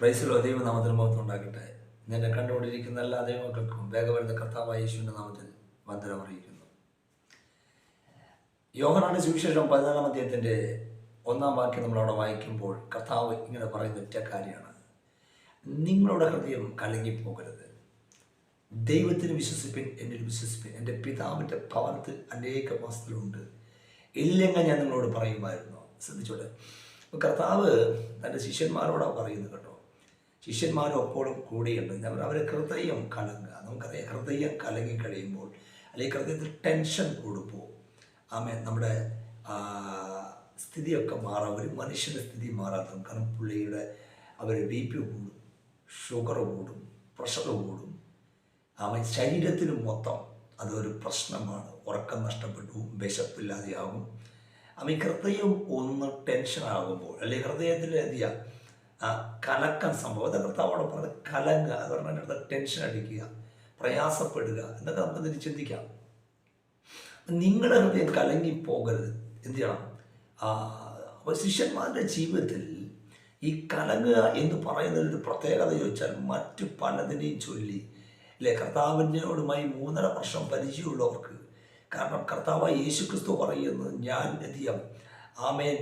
പ്രൈസിലോ ദൈവനാമത്തിന് മഹത്വം ഉണ്ടാക്കട്ടെ നിന്നെ കണ്ടുകൊണ്ടിരിക്കുന്ന എല്ലാ ദൈവമക്കൾക്കും വേഗവരുന്ന കർത്താവായ യേശുവിന്റെ നാമത്തിൽ വന്ദനം അറിയിക്കുന്നു. യോഹനാണ് സുവിശേഷം പതിനാലാം അധ്യായത്തിന്റെ ഒന്നാം വാക്യം നമ്മൾ അവിടെ വായിക്കുമ്പോൾ കർത്താവ് ഇങ്ങനെ പറയുന്ന ഒറ്റ കാര്യമാണ്. നിങ്ങളുടെ ഹൃദയം കലങ്ങിപ്പോകരുത്. ദൈവത്തിന് വിശ്വസിപ്പിൻ എന്നിൽ വിശ്വസിപ്പിൻ. എന്റെ പിതാവിന്റെ ഭവനത്തിൽ അനേക വസ്തുക്കളുണ്ട് ഇല്ലെങ്കിൽ ഞാൻ നിങ്ങളോട് പറയുമായിരുന്നു. ശ്രദ്ധിച്ചോട്ടെ. കർത്താവ് തന്റെ ശിഷ്യന്മാരോടാണ് പറയുന്നത് കേട്ടോ. ശിഷ്യന്മാരും ഒപ്പോഴും കൂടെയുണ്ട്. അവർ അവരെ ഹൃദയം കലങ്ങുക. നമുക്കറിയാം ഹൃദയം കലങ്ങി കഴിയുമ്പോൾ അല്ലെങ്കിൽ ഹൃദയത്തിൽ ടെൻഷൻ കൂടുമ്പോൾ ആമേ നമ്മുടെ സ്ഥിതിയൊക്കെ മാറാം. ഒരു മനുഷ്യന്റെ സ്ഥിതി മാറാത്തതും കാരണം പുള്ളിയുടെ അവർ ബി പി കൂടും ഷുഗർ കൂടും പ്രഷർ കൂടും. അവൻ ശരീരത്തിന് മൊത്തം അതൊരു പ്രശ്നമാണ്. ഉറക്കം നഷ്ടപ്പെട്ടു വിശപ്പില്ലാതെയാകും. അവൻ ഹൃദയം ഒന്ന് ടെൻഷനാകുമ്പോൾ അല്ലെങ്കിൽ ഹൃദയത്തിൽ എന്ത് ആ കലക്കം സംഭവം. അത് കർത്താവോടെ പറഞ്ഞത് കലങ്ങുക അത് പറഞ്ഞാൽ ടെൻഷൻ അടിക്കുക പ്രയാസപ്പെടുക എന്നൊക്കെ നമുക്ക് ചിന്തിക്കാം നിങ്ങളുടെ ഹൃദയം കലങ്ങിപ്പോകരുത്. എന്ത് ചെയ്യണം? അപ്പോൾ ശിഷ്യന്മാരുടെ ജീവിതത്തിൽ ഈ കലങ്ങുക എന്ന് പറയുന്നതിൽ പ്രത്യേകത ചോദിച്ചാൽ മറ്റു പലതിനെയും ചൊല്ലി. അല്ലെ? കർത്താവിനോടുമായി മൂന്നര വർഷം പരിചയമുള്ളവർക്ക്. കാരണം കർത്താവ് യേശു ക്രിസ്തു പറയുന്നത് ഞാൻ ചെയ്യാം ആമേൻ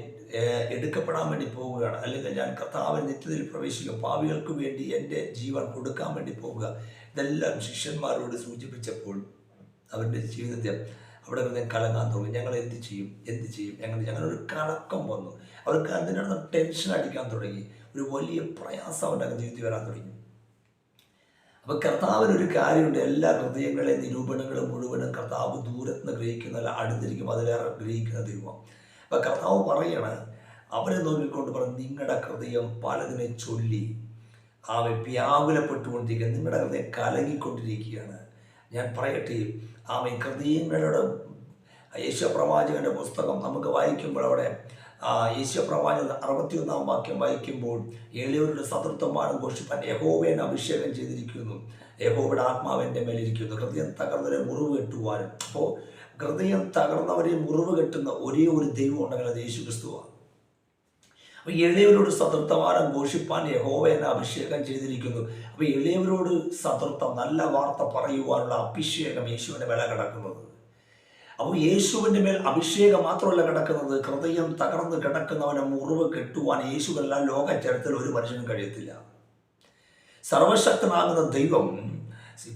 എടുക്കപ്പെടാൻ വേണ്ടി പോവുകയാണ്. അല്ലെങ്കിൽ ഞാൻ കർത്താവിൻ നിത്യതയിൽ പ്രവേശിക്കും. പാവികൾക്ക് വേണ്ടി എന്റെ ജീവൻ കൊടുക്കാൻ വേണ്ടി പോവുക. ഇതെല്ലാം ശിഷ്യന്മാരോട് സൂചിപ്പിച്ചപ്പോൾ അവരുടെ ജീവിതത്തെ അവിടെ നിന്ന് കലങ്ങാൻ തുടങ്ങി. ഞങ്ങൾ എന്ത് ചെയ്യും? എന്ത് ചെയ്യും? ഞങ്ങൾ ഞങ്ങളൊരു കലക്കം വന്നു. അവർക്ക് അതിനകത്ത് ടെൻഷൻ അടിക്കാൻ തുടങ്ങി. ഒരു വലിയ പ്രയാസം അവരുടെ ജീവിതത്തിൽ വരാൻ തുടങ്ങി. അപ്പം കർത്താവിന് ഒരു കാര്യമുണ്ട്. എല്ലാ ഹൃദയങ്ങളെ നിരൂപണങ്ങളും മുഴുവനും കർത്താവ് ദൂരത്ത് നിന്ന് ഗ്രഹിക്കുന്നതല്ല അടുത്തിരിക്കും. അതിലേറെ ഗ്രഹിക്കുന്ന ദൈവം. അപ്പൊ കർത്താവ് പറയണ് അവരെ നോക്കിക്കൊണ്ട് പറഞ്ഞു നിങ്ങളുടെ ഹൃദയം പലതിനെ ചൊല്ലി അവ വ്യാകുലപ്പെട്ടുകൊണ്ടിരിക്കുക നിങ്ങളുടെ ഹൃദയം കലങ്ങിക്കൊണ്ടിരിക്കുകയാണ്. ഞാൻ പറയട്ടെ ആമ ഹൃദയങ്ങളുടെ യേശു പുസ്തകം നമുക്ക് വായിക്കുമ്പോൾ അവിടെ യേശു പ്രവാചകൻ അറുപത്തിയൊന്നാം വാക്യം വായിക്കുമ്പോൾ എളിയവരുടെ സതൃത്വമാനം ഘോഷിപ്പാൻ യഹോവയെ അഭിഷേകം ചെയ്തിരിക്കുന്നു. യഹോവയുടെ ആത്മാവിന്റെ മേലിരിക്കുന്നു. ഹൃദയം തകർന്നതിനെ മുറിവ് കെട്ടുവാനും അപ്പോൾ ഹൃദയം തകർന്നവരെ മുറിവ് കെട്ടുന്ന ഒരേ ഒരു ദൈവം ഉണ്ടെങ്കിൽ അത് യേശു ക്രിസ്തുവാണ് അപ്പോൾ എളിയവരോട് സതൃത്വമാനം ഘോഷിപ്പാൻ യഹോവ എന്ന അഭിഷേകം ചെയ്തിരിക്കുന്നു. അപ്പോൾ എളിയവരോട് സതൃത്വം നല്ല വാർത്ത പറയുവാനുള്ള അഭിഷേകം യേശുവിന്റെ വില കിടക്കുന്നത്. അപ്പോൾ യേശുവിന്റെ മേൽ അഭിഷേകം മാത്രമല്ല കിടക്കുന്നത്. ഹൃദയം തകർന്ന് കിടക്കുന്നവനെ മുറിവ് കെട്ടുവാൻ യേശുവല്ല ലോക ചരിത്രത്തിൽ ഒരു മനുഷ്യനും കഴിയത്തില്ല. സർവശക്തനാകുന്ന ദൈവം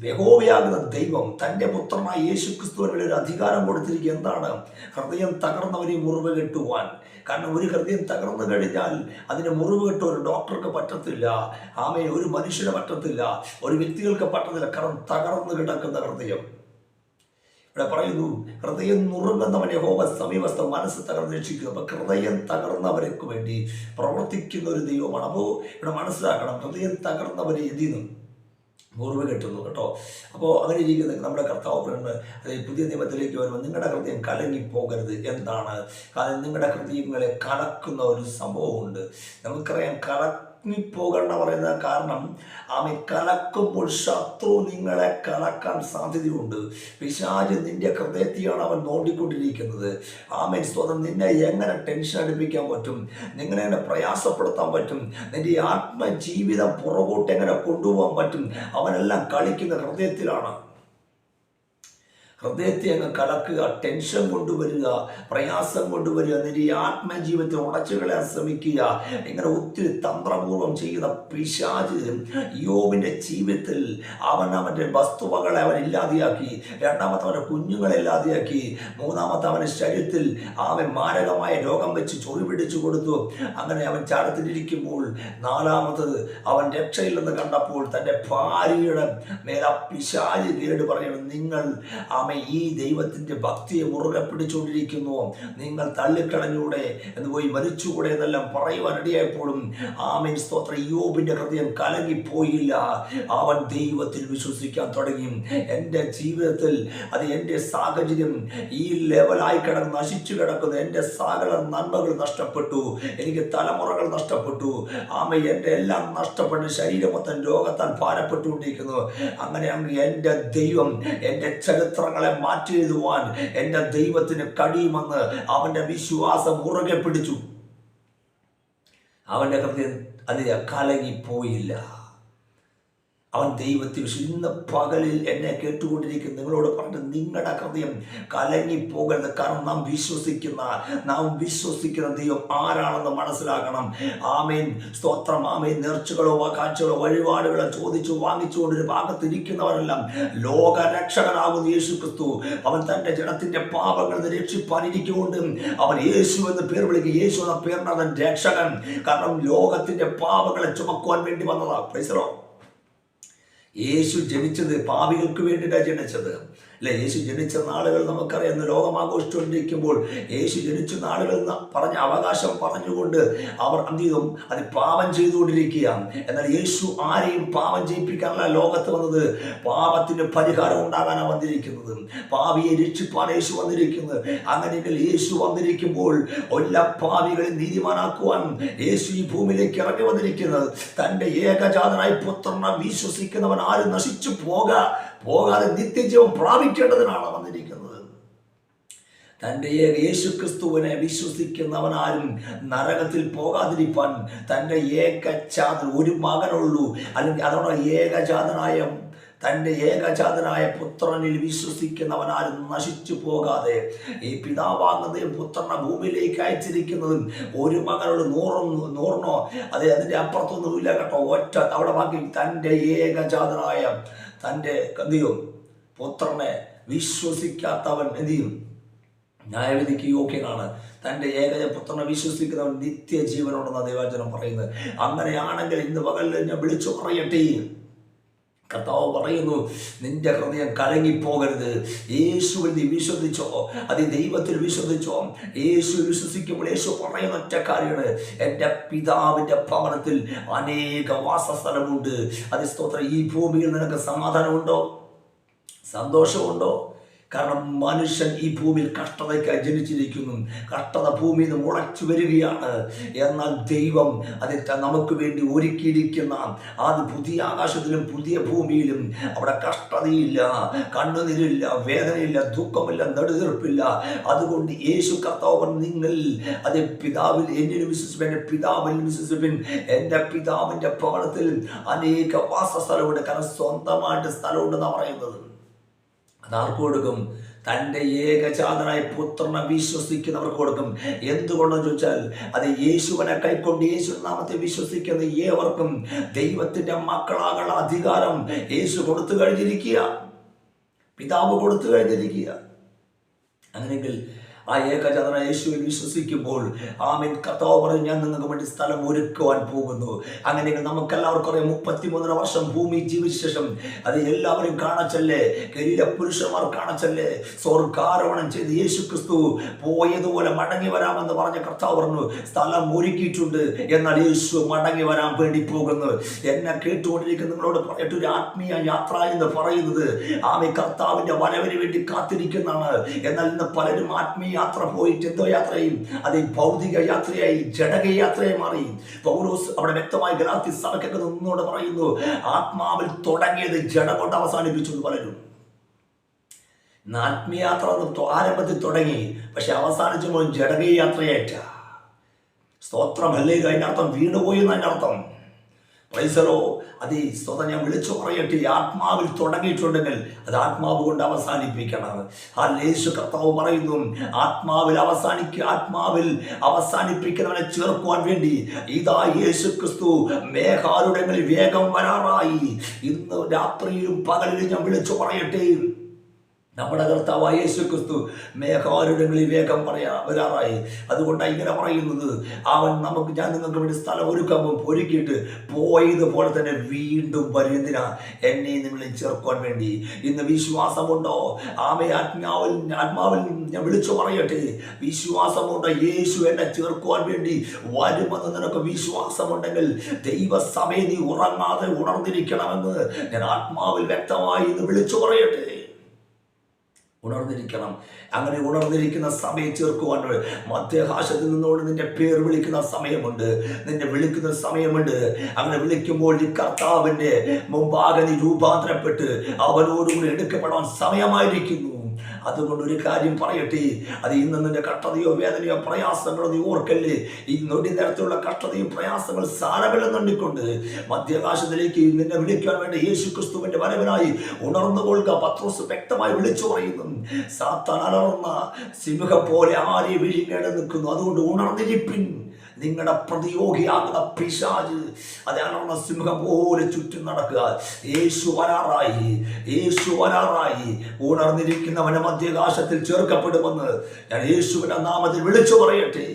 യഹോവയാകുന്ന ദൈവം തന്റെ പുത്രനായ യേശു ക്രിസ്തുവിനുള്ള ഒരു അധികാരം കൊടുത്തിരിക്കുക. എന്താണ്? ഹൃദയം തകർന്നവരെ മുറിവ് കെട്ടുവാൻ. കാരണം ഒരു ഹൃദയം തകർന്നു കഴിഞ്ഞാൽ അതിന് മുറിവ് കെട്ട ഒരു ഡോക്ടർക്ക് പറ്റത്തില്ല. ആമയെ ഒരു മനുഷ്യന് പറ്റത്തില്ല. ഒരു വ്യക്തികൾക്ക് പറ്റത്തില്ല. കാരണം തകർന്നു കിടക്കുന്ന ഹൃദയം. ഇവിടെ പറയുന്നു ഹൃദയം നുറുങ്ങുന്നവൻ യഹോവ സമീപസ്ഥ മനസ്സ് തകർന്ന് രക്ഷിക്കുക അപ്പൊ ഹൃദയം തകർന്നവർക്ക് വേണ്ടി പ്രവർത്തിക്കുന്ന ഒരു ദൈവമാണ്. അപ്പോൾ ഇവിടെ മനസ്സിലാക്കണം ഹൃദയം തകർന്നവരെ എതിന്നു മുറിവ് കെട്ടുന്നു കേട്ടോ. അപ്പോൾ അങ്ങനെ ഇരിക്കുന്ന നമ്മുടെ കർത്താവ് പറയുന്നത് അതായത് പുതിയ നിയമത്തിലേക്ക് വരുമ്പോൾ നിങ്ങളുടെ ഹൃദയം കലങ്ങിപ്പോകരുത് എന്താണ് കാരണം നിങ്ങളുടെ ഹൃദയങ്ങളെ കലക്കുന്ന ഒരു സംഭവമുണ്ട്. നമുക്കറിയാം കലങ്ങിപ്പോകണ്ട പറയുന്ന കാരണം ആമി കലക്കുമ്പോൾ ശത്രു നിങ്ങളെ കലക്കാൻ സാധ്യതയുണ്ട്. പിശാജ് നിന്റെ ഹൃദയത്തെയാണ് അവൻ നോണ്ടിക്കൊണ്ടിരിക്കുന്നത്. ആമേൻ സ്വന്തം നിന്നെ എങ്ങനെ ടെൻഷൻ അടുപ്പിക്കാൻ പറ്റും? നിങ്ങളെ എങ്ങനെ പ്രയാസപ്പെടുത്താൻ പറ്റും? നിന്റെ ആത്മജീവിതം പുറകോട്ട് എങ്ങനെ കൊണ്ടുപോകാൻ പറ്റും? അവനെല്ലാം കളിക്കുന്ന ഹൃദയത്തിലാണ്. ഹൃദയത്തെ അങ്ങ് കലക്കുക ടെൻഷൻ കൊണ്ടുവരിക പ്രയാസം കൊണ്ടുവരിക നിന്റെ ഈ ആത്മജീവിതത്തെ ഉടച്ചു കളയാൻ ശ്രമിക്കുക. ഇങ്ങനെ ഒത്തിരി തന്ത്രപൂർവം ചെയ്യുന്ന പിശാജ് യോബിന്റെ ജീവിതത്തിൽ അവൻ അവന്റെ വസ്തുവകളെ അവൻ ഇല്ലാതെയാക്കി രണ്ടാമത്തെ അവന്റെ കുഞ്ഞുങ്ങളെ ഇല്ലാതെയാക്കി മൂന്നാമത്തെ അവന്റെ ശരീരത്തിൽ അവൻ മാരകമായ രോഗം വെച്ച് ചൊറി പിടിച്ചു കൊടുത്തു. അങ്ങനെ അവൻ ചടത്തിലിരിക്കുമ്പോൾ നാലാമത്തത് അവൻ രക്ഷയില്ലെന്ന് കണ്ടപ്പോൾ തന്റെ ഭാര്യയുടെ മേലെ പിശാജ് കേട് പറഞ്ഞു നിങ്ങൾ ആമ ഈ ദൈവത്തിന്റെ ഭക്തിയെ മുറുകെ പിടിച്ചുകൊണ്ടിരിക്കുന്നു. നിങ്ങൾ തള്ളിക്കളഞ്ഞൂടെ എന്ന് പോയി മരിച്ചുകൂടെ എന്നെല്ലാം പറയുവാൻ ഇടയായപ്പോഴും ആമൻ സ്തോത്ര. യോബിന്റെ ഹൃദയം കലങ്ങിപ്പോയില്ല. അവൻ ദൈവത്തിൽ വിശ്വസിക്കാൻ തുടങ്ങി. എന്റെ ജീവിതത്തിൽ അത് എന്റെ സാഹചര്യം ഈ ലെവലായി കിടന്ന് നശിച്ചു കിടക്കുന്നു. എന്റെ സകല നന്മകൾ നഷ്ടപ്പെട്ടു. എനിക്ക് തലമുറകൾ നഷ്ടപ്പെട്ടു. ആമ എന്റെ എല്ലാം നഷ്ടപ്പെട്ട് ശരീരം മൊത്തം രോഗത്താൽ ഭാരപ്പെട്ടുകൊണ്ടിരിക്കുന്നു. അങ്ങനെ അങ്ങ് എന്റെ ദൈവം എന്റെ ചരിത്രങ്ങളെ മാറ്റി എഴുതുവാൻ എന്റെ ദൈവത്തിന് കഴിയുമെന്ന് അവന്റെ വിശ്വാസം ഉറകെ പിടിച്ചു. അവന്റെ ഹൃദയം അതിൽ കലങ്ങിപ്പോയില്ല. അവൻ ദൈവത്തിൽ ഇന്ന് പകലിൽ എന്നെ കേട്ടുകൊണ്ടിരിക്കുന്ന നിങ്ങളോട് പറഞ്ഞ് നിങ്ങളുടെ ഹൃദയം കലങ്ങിപ്പോകരുത് കാരണം നാം വിശ്വസിക്കുന്ന നാം വിശ്വസിക്കുന്ന ദൈവം ആരാണെന്ന് മനസ്സിലാക്കണം. ആമേൻ. സ്തോത്രം. ആമേൻ. നേർച്ചകളോ കാഴ്ചകളോ വഴിപാടുകളോ ചോദിച്ചു വാങ്ങിച്ചുകൊണ്ട് ഒരു ഭാഗത്തിരിക്കുന്നവരെല്ലാം ലോകരക്ഷകനാകുന്ന യേശു ക്രിസ്തു അവൻ തന്റെ ജനത്തിന്റെ പാപങ്ങൾ രക്ഷിപ്പാനിരിക്കുകൊണ്ട് അവൻ യേശു എന്ന് പേർ വിളിക്കുക. യേശു എന്ന പേരിന് രക്ഷകൻ. കാരണം ലോകത്തിന്റെ പാപങ്ങളെ ചുമക്കുവാൻ വേണ്ടി വന്നതാണ് പ്രൈസറോ യേശു ജനിച്ചത് പാപികൾക്ക് വേണ്ടിയിട്ടാണ് ജനിച്ചത്. അല്ലെ? യേശു ജനിച്ച നാളുകൾ നമുക്കറിയാം. ലോകം ആഘോഷിച്ചുകൊണ്ടിരിക്കുമ്പോൾ യേശു ജനിച്ച നാളുകൾ പറഞ്ഞ അവകാശം പറഞ്ഞുകൊണ്ട് അവർ എന്ത് അത് പാപം ചെയ്തുകൊണ്ടിരിക്കുകയാണ് എന്നാൽ യേശു ആരെയും പാപം ചെയ്യിപ്പിക്കാനല്ല ലോകത്ത് വന്നത്. പാപത്തിന് പരിഹാരം ഉണ്ടാകാനാണ് വന്നിരിക്കുന്നത്. പാവിയെ രക്ഷിപ്പാൻ യേശു വന്നിരിക്കുന്നത് അങ്ങനെയെങ്കിൽ യേശു വന്നിരിക്കുമ്പോൾ എല്ലാ പാവികളെ നീതിമാനാക്കുവാൻ യേശു ഈ ഭൂമിയിലേക്ക് ഇറങ്ങി വന്നിരിക്കുന്നത്. തന്റെ ഏകജാതനായി പുത്രനെ വിശ്വസിക്കുന്നവൻ ആരും നശിച്ചു പോക. പോകാതെ നിത്യജീവൻ പ്രാപിക്കേണ്ടതിനാണ് വന്നിരിക്കുന്നത്. തന്റെ ഏക യേശു ക്രിസ്തുവിനെ വിശ്വസിക്കുന്നവനാരും നരകത്തിൽ പോകാതിരിപ്പാൻ തന്റെ ഏകജാതൻ ഒരു മകനുള്ളൂ. അല്ലെങ്കിൽ അതോടെ ഏകജാതനായ തന്റെ ഏകജാതനായ പുത്രനിൽ വിശ്വസിക്കുന്നവനാരും നശിച്ചു പോകാതെ ഈ പിതാവാകുന്നതും പുത്രനെ ഭൂമിയിലേക്ക് അയച്ചിരിക്കുന്നതും ഒരു മകനോട് നൂറും നൂറിനോ അതെ അതിന്റെ അപ്പുറത്തൊന്നുമില്ല കേട്ടോ ഒറ്റ അവിടെ ബാക്കി തന്റെ ഏകജാതനായ തന്റെ എന്ത് പുത്രനെ വിശ്വസിക്കാത്തവൻ എന്ത് ചെയ്യും? ന്യായവിധിക്ക് യോഗ്യനാണ്. തന്റെ ഏകജ പുത്രനെ വിശ്വസിക്കുന്നവൻ നിത്യജീവനോടെന്ന ദൈവചനം പറയുന്നത്. അങ്ങനെയാണെങ്കിൽ ഇന്ന് പകലിൽ ഞാൻ വിളിച്ചു പറയട്ടെ. കർത്താവ് പറയുന്നു നിന്റെ ഹൃദയം കലങ്ങിപ്പോകരുത്. യേശുവിൽ നീ വിശ്വസിച്ചോ. അത് ദൈവത്തിൽ വിശ്വസിച്ചോ. യേശു വിശ്വസിക്കുമ്പോൾ യേശു പറയുന്ന ഒറ്റ കാര്യമാണ്. എന്റെ പിതാവിന്റെ ഭവനത്തിൽ അനേക വാസസ്ഥലമുണ്ട്. അത് സ്തോത്രം ഈ ഭൂമിയിൽ നിനക്ക് സമാധാനമുണ്ടോ? സന്തോഷമുണ്ടോ? കാരണം മനുഷ്യൻ ഈ ഭൂമിയിൽ കഷ്ടതയ്ക്കായി ജനിച്ചിരിക്കുന്നു. കഷ്ടത ഭൂമിയിൽ നിന്ന് മുളച്ചു വരികയാണ്. എന്നാൽ ദൈവം അതിൽ നമുക്ക് വേണ്ടി ഒരുക്കിയിരിക്കുന്ന അത് പുതിയ ആകാശത്തിലും പുതിയ ഭൂമിയിലും അവിടെ കഷ്ടതയില്ല കണ്ണുനീരില്ല വേദനയില്ല ദുഃഖമില്ല നെടുതീർപ്പില്ല. അതുകൊണ്ട് യേശു കർത്താവൻ നിങ്ങൾ അത് പിതാവിൽ എന്നിൽ വിശ്വസിപ്പിൻ എന്റെ പിതാവിൽ വിശ്വസിപ്പിൻ. എന്റെ പിതാവിന്റെ ഭവനത്തിൽ അനേക വാസസ്ഥലമുണ്ട്. കാരണം സ്വന്തമായിട്ട് സ്ഥലമുണ്ടെന്നാണ് പറയുന്നത്. അതാർക്ക് കൊടുക്കും? തന്റെ ഏകജാതനായ പുത്രനെ വിശ്വസിക്കുന്നവർക്ക് കൊടുക്കും. എന്തുകൊണ്ടെന്ന് ചോദിച്ചാൽ അത് യേശുവിനെ കൈക്കൊണ്ട് യേശു നാമത്തെ വിശ്വസിക്കുന്ന ഏവർക്കും ദൈവത്തിന്റെ മക്കളാകാനുള്ള അധികാരം യേശു കൊടുത്തു കഴിഞ്ഞിരിക്കുക. പിതാവ് കൊടുത്തു കഴിഞ്ഞിരിക്കുക. അങ്ങനെയെങ്കിൽ ആ ഏകജാതന യേശുവിൽ വിശ്വസിക്കുമ്പോൾ ആമീൻ. കർത്താവ് പറഞ്ഞു ഞാൻ നിങ്ങൾക്ക് വേണ്ടി സ്ഥലം ഒരുക്കുവാൻ പോകുന്നു. അങ്ങനെയെങ്കിൽ നമുക്കെല്ലാവർക്കും അറിയാം മുപ്പത്തിമൂന്നര വർഷം ഭൂമി ജീവിച്ച ശേഷം അത് എല്ലാവരും കാണച്ചല്ലേ? കരീര പുരുഷന്മാർ കാണച്ചല്ലേ? സ്വർഗാരോഹണം ചെയ്ത് യേശു ക്രിസ്തു പോയതുപോലെ മടങ്ങി വരാമെന്ന് പറഞ്ഞ കർത്താവ് പറഞ്ഞു സ്ഥലം ഒരുക്കിയിട്ടുണ്ട്. എന്നാൽ യേശു മടങ്ങി വരാൻ വേണ്ടി പോകുന്നു. എന്നെ കേട്ടുകൊണ്ടിരിക്കുന്ന നിങ്ങളോട് പറയട്ടെ ഒരു ആത്മീയ യാത്ര എന്ന് പറയുന്നത് ആമി കർത്താവിന്റെ വരവിന് വേണ്ടി കാത്തിരിക്കുന്നതാണ്. എന്നാൽ ഇന്ന് പലരും ആത്മീയ യാത്ര പോയിട്ട് എന്തോ യാത്രയും അത് ഭൗതിക യാത്രയായി ജടക യാത്രയായി മാറി. പൗലോസ് അവിടെ വ്യക്തമായി ഗലാത്തി സഭയ്ക്കൊക്കെ നിന്നോട് പറയുന്നു ആത്മാവിൽ തുടങ്ങിയത് ജഡ കൊണ്ട് അവസാനിപ്പിച്ചു എന്ന് പലരും ആത്മീയാത്ര ആരംഭത്തിൽ തുടങ്ങി പക്ഷെ അവസാനിച്ചപ്പോൾ ജഡക യാത്രയേറ്റ സ്തോത്രം അല്ലേ അതിന്റെ അർത്ഥം വീണുപോയി എന്നതിന്റെ പൈസലോ അത് സ്തോത്രം ഞാൻ വിളിച്ചു പറയട്ടെ ആത്മാവിൽ തുടങ്ങിയിട്ടുണ്ടെങ്കിൽ അത് ആത്മാവ് കൊണ്ട് അവസാനിപ്പിക്കണം. ആ ലേശു കർത്താവ് പറയുന്നു ആത്മാവിൽ അവസാനിക്കുക ആത്മാവിൽ അവസാനിപ്പിക്കുന്നവനെ ചേർക്കുവാൻ വേണ്ടി ഇതാ യേശു ക്രിസ്തു മേഘാരുടെ വേഗം വരാറായി. ഇന്ന് രാത്രിയിലും പകലിലും ഞാൻ വിളിച്ചു പറയട്ടെ. നമ്മുടെ കർത്താവായ യേശു ക്രിസ്തു മേഘാരുടങ്ങളിൽ വേഗം പറയാ വരാറായി. അതുകൊണ്ടാണ് ഇങ്ങനെ പറയുന്നത്. അവൻ നമുക്ക് ഞാൻ നിങ്ങൾക്ക് വേണ്ടി സ്ഥലം ഒരുക്കുമ്പോൾ ഒരുക്കിയിട്ട് പോയതുപോലെ തന്നെ വീണ്ടും വരുന്നതിനാ എന്നെ നിങ്ങളെ ചേർക്കുവാൻ വേണ്ടി. ഇന്ന് വിശ്വാസമുണ്ടോ? ആമ ആത്മാവിൽ ആത്മാവിൽ ഞാൻ വിളിച്ചു പറയട്ടെ. വിശ്വാസമുണ്ടോ? യേശു എന്നെ ചേർക്കുവാൻ വേണ്ടി വരുമെന്ന് നിനക്ക് വിശ്വാസമുണ്ടെങ്കിൽ ദൈവസമയം നീ ഉറങ്ങാതെ ഉണർന്നിരിക്കണമെന്ന് ഞാൻ ആത്മാവിൽ വ്യക്തമായി ഇന്ന് വിളിച്ചു പറയട്ടെ. ഉണർന്നിരിക്കണം. അങ്ങനെ ഉണർന്നിരിക്കുന്ന സമയം ചേർക്കുവാൻ മധ്യഹാശത്തിൽ നിന്നോട് നിന്റെ പേര് വിളിക്കുന്ന സമയമുണ്ട്. നിന്നെ വിളിക്കുന്ന സമയമുണ്ട്. അങ്ങനെ വിളിക്കുമ്പോൾ ഈ കർത്താവിന്റെ മുമ്പാകെ നീ രൂപാന്തരപ്പെട്ട് അവനോടുകൂടി എടുക്കപ്പെടാൻ സമയമായിരിക്കുന്നു. അതുകൊണ്ട് ഒരു കാര്യം പറയട്ടെ. അത് ഇന്ന് നിന്റെ കഷ്ടതയോ വേദനയോ പ്രയാസങ്ങളോ നീ ഓർക്കല്ലേ. ഈ നൊടി നേരത്തിലുള്ള കഷ്ടതയും പ്രയാസങ്ങൾ സാരമില്ലെന്നുണ്ടിക്കൊണ്ട് മധ്യകാശത്തിലേക്ക് നിന്നെ വിളിക്കാൻ വേണ്ടി യേശു ക്രിസ്തുവിന്റെ വരവിനായി ഉണർന്നു കൊള്ളുക. പത്രോസ് വ്യക്തമായി വിളിച്ചു പറയുന്നു. സാത്താൻ അലർന്ന സിംഹം പോലെ ആരെ വിഴുങ്ങേണ്ട നിൽക്കുന്നു അതുകൊണ്ട് ഉണർന്നിരിപ്പിൻ. നിങ്ങളുടെ പ്രതിയോഗിയാകുന്ന പിശാജ് അതാണ് സിംഹം പോലെ ചുറ്റും നടക്കുക. യേശു വരാറായി യേശു വരാറായി. ഉണർന്നിരിക്കുന്നവനെ മധ്യകാശത്തിൽ ചേർക്കപ്പെടുമെന്ന് ഞാൻ യേശുവിന്റെ നാമത്തിൽ വിളിച്ചു പറയട്ടെ.